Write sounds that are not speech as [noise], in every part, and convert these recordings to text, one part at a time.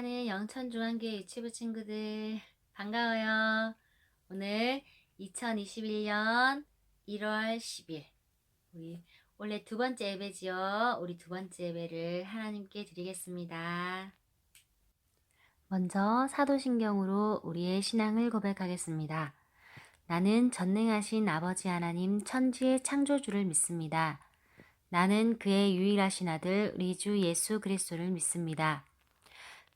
사랑하는 영천중앙교회 유치부 친구들 반가워요. 오늘 2021년 1월 10일 우리 원래 두 번째 예배지요. 우리 두 번째 예배를 하나님께 드리겠습니다. 먼저 사도신경으로 우리의 신앙을 고백하겠습니다. 나는 전능하신 아버지 하나님 천지의 창조주를 믿습니다. 나는 그의 유일하신 아들 우리 주 예수 그리스도를 믿습니다.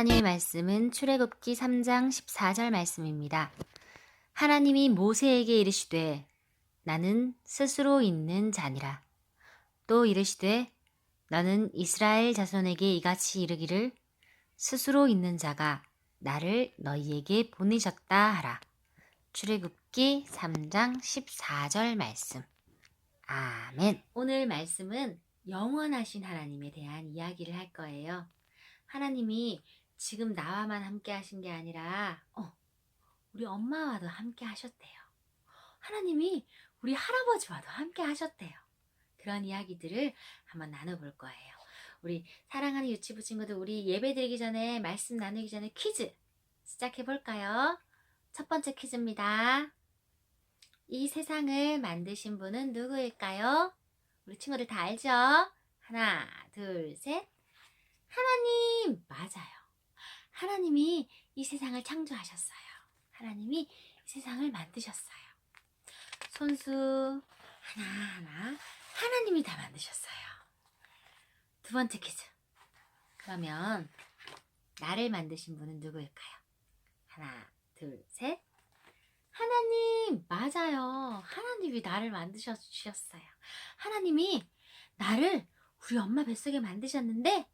하나님의 말씀은 출애굽기 3장 14절 말씀입니다. 하나님이 모세에게 이르시되 나는 스스로 있는 자니라. 또 이르시되 너는 이스라엘 자손에게 이같이 이르기를 스스로 있는 자가 나를 너희에게 보내셨다 하라. 출애굽기 3장 14절 말씀. 아멘. 오늘 말씀은 영원하신 하나님에 대한 이야기를 할 거예요. 하나님이 지금 나와만 함께 하신 게 아니라 어, 우리 엄마와도 함께 하셨대요. 하나님이 우리 할아버지와도 함께 하셨대요. 그런 이야기들을 한번 나눠볼 거예요. 우리 사랑하는 유치부 친구들 우리 예배 드리기 전에 말씀 나누기 전에 퀴즈 시작해 볼까요? 첫 번째 퀴즈입니다. 이 세상을 만드신 분은 누구일까요? 우리 친구들 다 알죠? 하나, 둘, 셋. 하나님! 맞아요. 하나님이 이 세상을 창조하셨어요. 하나님이 이 세상을 만드셨어요. 손수 하나하나 하나님이 다 만드셨어요. 두 번째 퀴즈. 그러면 나를 만드신 분은 누구일까요? 하나, 둘, 셋. 하나님, 맞아요. 하나님이 나를 만드셔 주셨어요. 하나님이 나를 우리 엄마 뱃속에 만드셨는데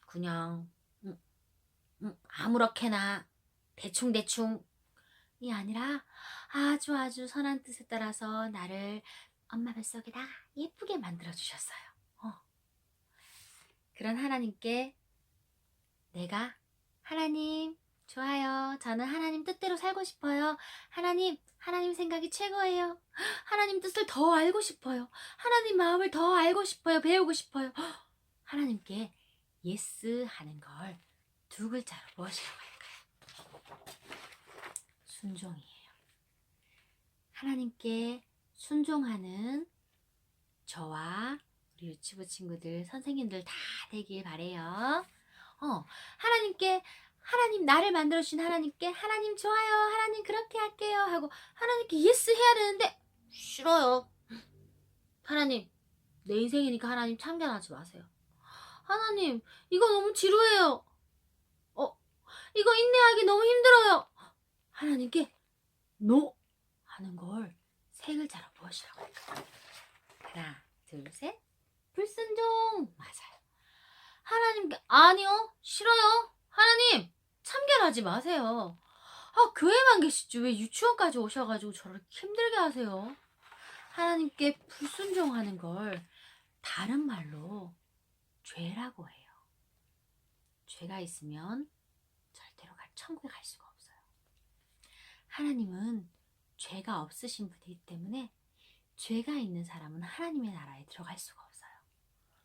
그냥 아무렇게나 대충대충이 아니라 아주 아주 선한 뜻에 따라서 나를 엄마 뱃속에다 예쁘게 만들어 주셨어요. 어. 그런 하나님께 내가 하나님 좋아요. 저는 하나님 뜻대로 살고 싶어요. 하나님, 하나님 생각이 최고예요. 하나님 뜻을 더 알고 싶어요. 하나님 마음을 더 알고 싶어요. 배우고 싶어요. 하나님께 예스 하는 걸 두 글자로 무엇이라고 할까요? 순종이에요. 하나님께 순종하는 저와 우리 유치부 친구들, 선생님들 다 되길 바래요. 어, 하나님께 하나님 나를 만들어 주신 하나님께 하나님 좋아요. 하나님 그렇게 할게요 하고 하나님께 예스 해야 되는데 싫어요. 하나님 내 인생이니까 하나님 참견하지 마세요. 하나님 이거 너무 지루해요. 어 이거 인내하기 너무 힘들어요. 하나님께 노 하는 걸 세 글자로 무엇이라고? 하나 둘 셋 불순종 맞아요. 하나님께 아니요 싫어요. 하나님 참견하지 마세요. 아 교회만 계시지 왜 유치원까지 오셔가지고 저를 힘들게 하세요. 하나님께 불순종하는 걸 다른 말로 죄라고 해요. 죄가 있으면 천국에 갈 수가 없어요. 하나님은 죄가 없으신 분이기 때문에 죄가 있는 사람은 하나님의 나라에 들어갈 수가 없어요.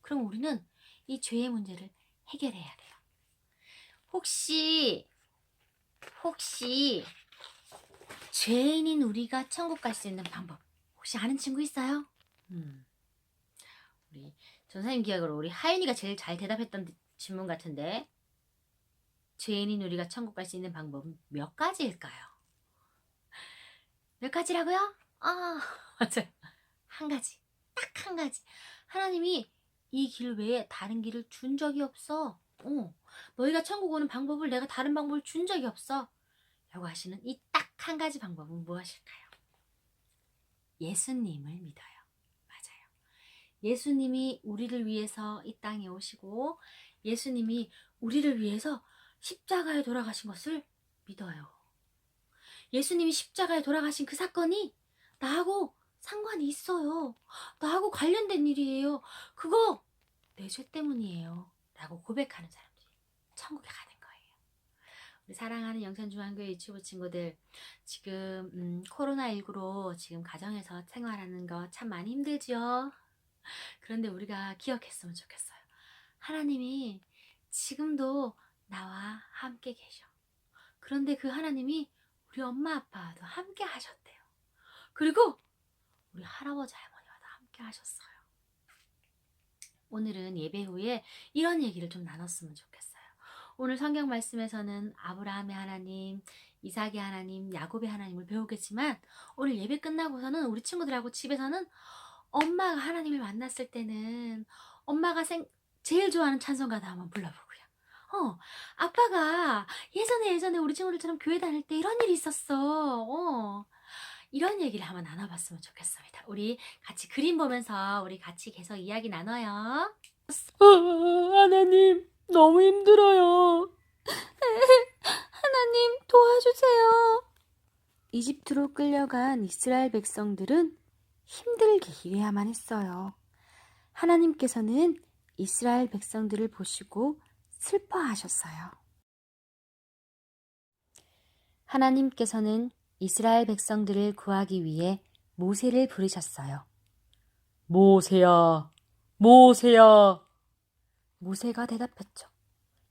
그럼 우리는 이 죄의 문제를 해결해야 돼요. 혹시 혹시 죄인인 우리가 천국 갈 수 있는 방법 혹시 아는 친구 있어요? 음. 우리 전사님 기억으로 우리 하윤이가 제일 잘 대답했던 질문 같은데 죄인인 우리가 천국 갈 수 있는 방법은 몇 가지일까요? 몇 가지라고요? 아 [laughs] 맞아요 한 가지 딱 한 가지 하나님이 이 길 외에 다른 길을 준 적이 없어 어, 너희가 천국 오는 방법을 내가 다른 방법을 준 적이 없어 라고 하시는 이 딱 한 가지 방법은 무엇일까요? 예수님을 믿어요. 맞아요. 예수님이 우리를 위해서 이 땅에 오시고 예수님이 우리를 위해서 십자가에 돌아가신 것을 믿어요. 예수님이 십자가에 돌아가신 그 사건이 나하고 상관이 있어요. 나하고 관련된 일이에요. 그거 내 죄 때문이에요. 라고 고백하는 사람들이 천국에 가는 거예요. 우리 사랑하는 영천중앙교회 유치부 친구들, 지금 음, 코로나19로 지금 가정에서 생활하는 거 참 많이 힘들죠. 그런데 우리가 기억했으면 좋겠어요. 하나님이 지금도 나와 함께 계셔. 그런데 그 하나님이 우리 엄마 아빠와도 함께 하셨대요. 그리고 우리 할아버지 할머니와도 함께 하셨어요. 오늘은 예배 후에 이런 얘기를 좀 나눴으면 좋겠어요. 오늘 성경 말씀에서는 아브라함의 하나님, 이삭의 하나님, 야곱의 하나님을 배우겠지만 오늘 예배 끝나고서는 우리 친구들하고 집에서는 엄마가 하나님을 만났을 때는 엄마가 생, 제일 좋아하는 찬송가도 한번 불러보고요. 어, 아빠가 예전에 예전에 우리 친구들처럼 교회 다닐 때 이런 일이 있었어. 어. 이런 얘기를 한번 나눠봤으면 좋겠습니다. 우리 같이 그림 보면서 우리 같이 계속 이야기 나눠요. 아, 하나님, 너무 힘들어요. [laughs] 하나님 도와주세요. 이집트로 끌려간 이스라엘 백성들은 힘들게 일해야만 했어요. 하나님께서는 이스라엘 백성들을 보시고 슬퍼하셨어요. 하나님께서는 이스라엘 백성들을 구하기 위해 모세를 부르셨어요. 모세야, 모세야. 모세가 대답했죠.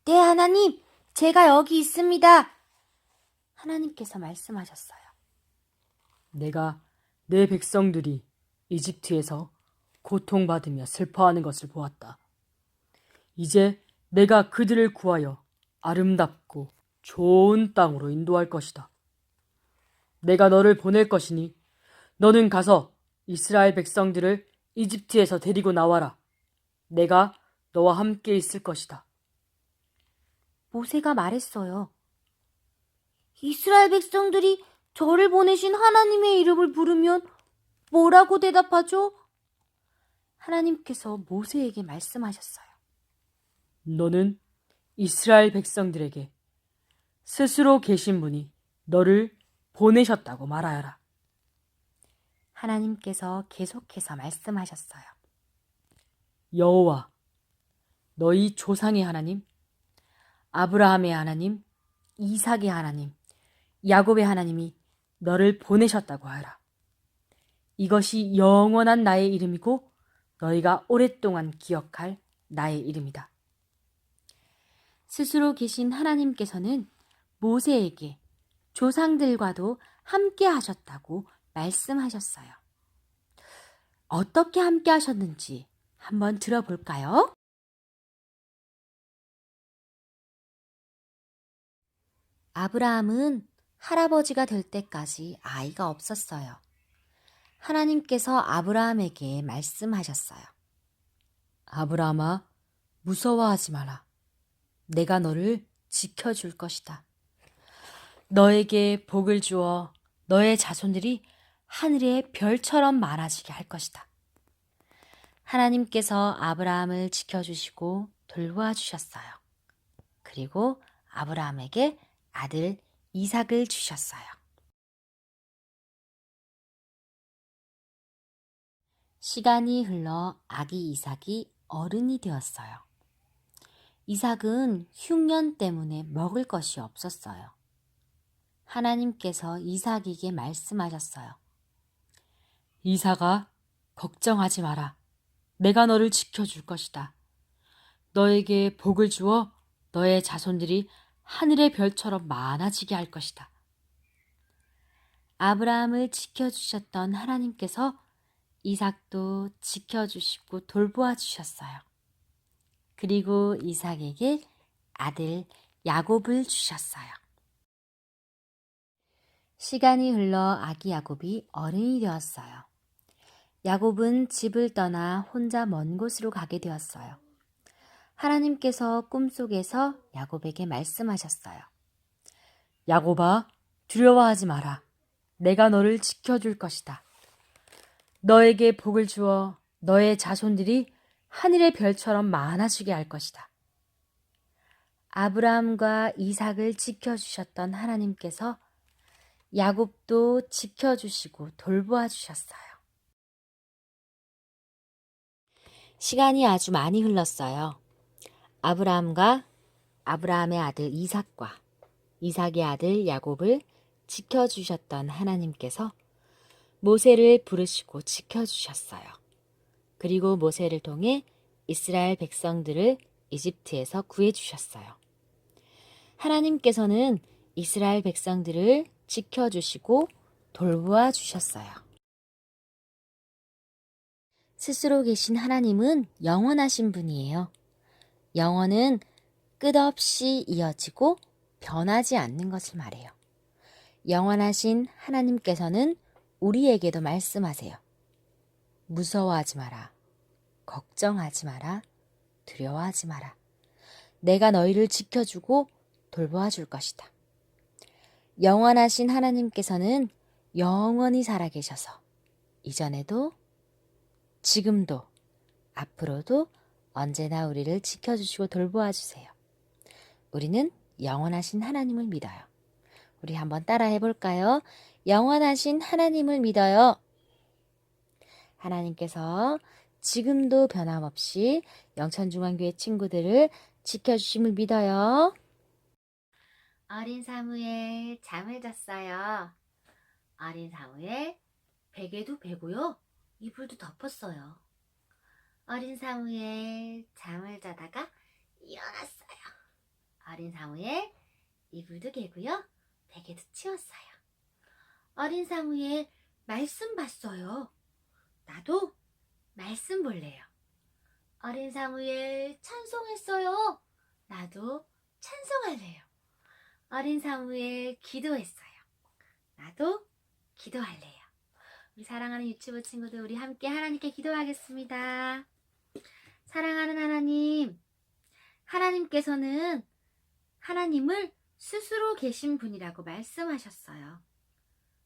네, 하나님, 제가 여기 있습니다. 하나님께서 말씀하셨어요. 내가 내 백성들이 이집트에서 고통받으며 슬퍼하는 것을 보았다. 이제 내가 그들을 구하여 아름답고 좋은 땅으로 인도할 것이다. 내가 너를 보낼 것이니 너는 가서 이스라엘 백성들을 이집트에서 데리고 나와라. 내가 너와 함께 있을 것이다. 모세가 말했어요. 이스라엘 백성들이 저를 보내신 하나님의 이름을 부르면 뭐라고 대답하죠? 하나님께서 모세에게 말씀하셨어요. 너는 이스라엘 백성들에게 스스로 계신 분이 너를 보내셨다고 말하여라. 하나님께서 계속해서 말씀하셨어요. 여호와, 너희 조상의 하나님, 아브라함의 하나님, 이삭의 하나님, 야곱의 하나님이 너를 보내셨다고 하라. 이것이 영원한 나의 이름이고 너희가 오랫동안 기억할 나의 이름이다. 스스로 계신 하나님께서는 모세에게 조상들과도 함께 하셨다고 말씀하셨어요. 어떻게 함께 하셨는지 한번 들어볼까요? 아브라함은 할아버지가 될 때까지 아이가 없었어요. 하나님께서 아브라함에게 말씀하셨어요. 아브라함아, 무서워하지 마라. 내가 너를 지켜줄 것이다. 너에게 복을 주어 너의 자손들이 하늘의 별처럼 많아지게 할 것이다. 하나님께서 아브라함을 지켜주시고 돌보아 주셨어요. 그리고 아브라함에게 아들 이삭을 주셨어요. 시간이 흘러 아기 이삭이 어른이 되었어요. 이삭은 흉년 때문에 먹을 것이 없었어요. 하나님께서 이삭에게 말씀하셨어요. 이삭아, 걱정하지 마라. 내가 너를 지켜줄 것이다. 너에게 복을 주어 너의 자손들이 하늘의 별처럼 많아지게 할 것이다. 아브라함을 지켜주셨던 하나님께서 이삭도 지켜주시고 돌보아 주셨어요. 그리고 이삭에게 아들 야곱을 주셨어요. 시간이 흘러 아기 야곱이 어른이 되었어요. 야곱은 집을 떠나 혼자 먼 곳으로 가게 되었어요. 하나님께서 꿈속에서 야곱에게 말씀하셨어요. 야곱아, 두려워하지 마라. 내가 너를 지켜줄 것이다. 너에게 복을 주어 너의 자손들이 하늘의 별처럼 많아지게 할 것이다. 아브라함과 이삭을 지켜주셨던 하나님께서 야곱도 지켜주시고 돌보아 주셨어요. 시간이 아주 많이 흘렀어요. 아브라함과 아브라함의 아들 이삭과 이삭의 아들 야곱을 지켜주셨던 하나님께서 모세를 부르시고 지켜주셨어요. 그리고 모세를 통해 이스라엘 백성들을 이집트에서 구해 주셨어요. 하나님께서는 이스라엘 백성들을 지켜주시고 돌보아 주셨어요. 스스로 계신 하나님은 영원하신 분이에요. 영원은 끝없이 이어지고 변하지 않는 것을 말해요. 영원하신 하나님께서는 우리에게도 말씀하세요. 무서워하지 마라. 걱정하지 마라. 두려워하지 마라. 내가 너희를 지켜주고 돌보아 줄 것이다. 영원하신 하나님께서는 영원히 살아계셔서 이전에도 지금도 앞으로도 언제나 우리를 지켜주시고 돌보아 주세요. 우리는 영원하신 하나님을 믿어요. 우리 한번 따라 해볼까요? 영원하신 하나님을 믿어요. 하나님께서 지금도 변함없이 영천중앙교회 친구들을 지켜주심을 믿어요. 어린 사무엘 잠을 잤어요. 어린 사무엘 베개도 베고요. 이불도 덮었어요. 어린 사무엘 잠을 자다가 일어났어요. 어린 사무엘 이불도 개고요. 베개도 치웠어요. 어린 사무엘 말씀 봤어요. 나도 말씀 볼래요. 어린 사무엘 찬송했어요. 나도 찬송할래요. 어린 사무엘 기도했어요. 나도 기도할래요. 우리 사랑하는 유치부 친구들 우리 함께 하나님께 기도하겠습니다. 사랑하는 하나님, 하나님께서는 하나님을 스스로 계신 분이라고 말씀하셨어요.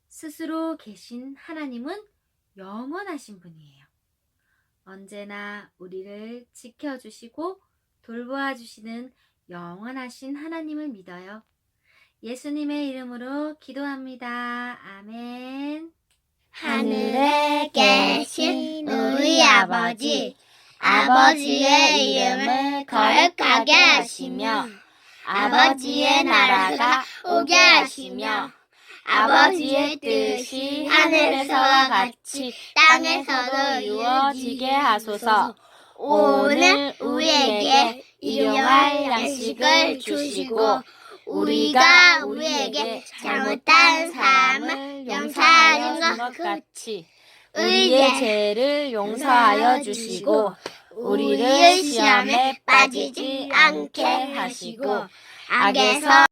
스스로 계신 하나님은 영원하신 분이에요. 언제나 우리를 지켜주시고 돌보아 주시는 영원하신 하나님을 믿어요. 예수님의 이름으로 기도합니다. 아멘. 하늘에 계신 우리 아버지, 아버지의 이름을 거룩하게 하시며, 아버지의 나라가 오게 하시며, 아버지의 뜻이 하늘에서와 같이 땅에서도 이루어지게 하소서. 오늘 우리에게 일용할 양식을 주시고, 우리가 우리에게 잘못한 사람을 용서하는 것 같이 우리의 죄를 용서하여 주시고 우리를 시험에 빠지지 않게 하시고 악에서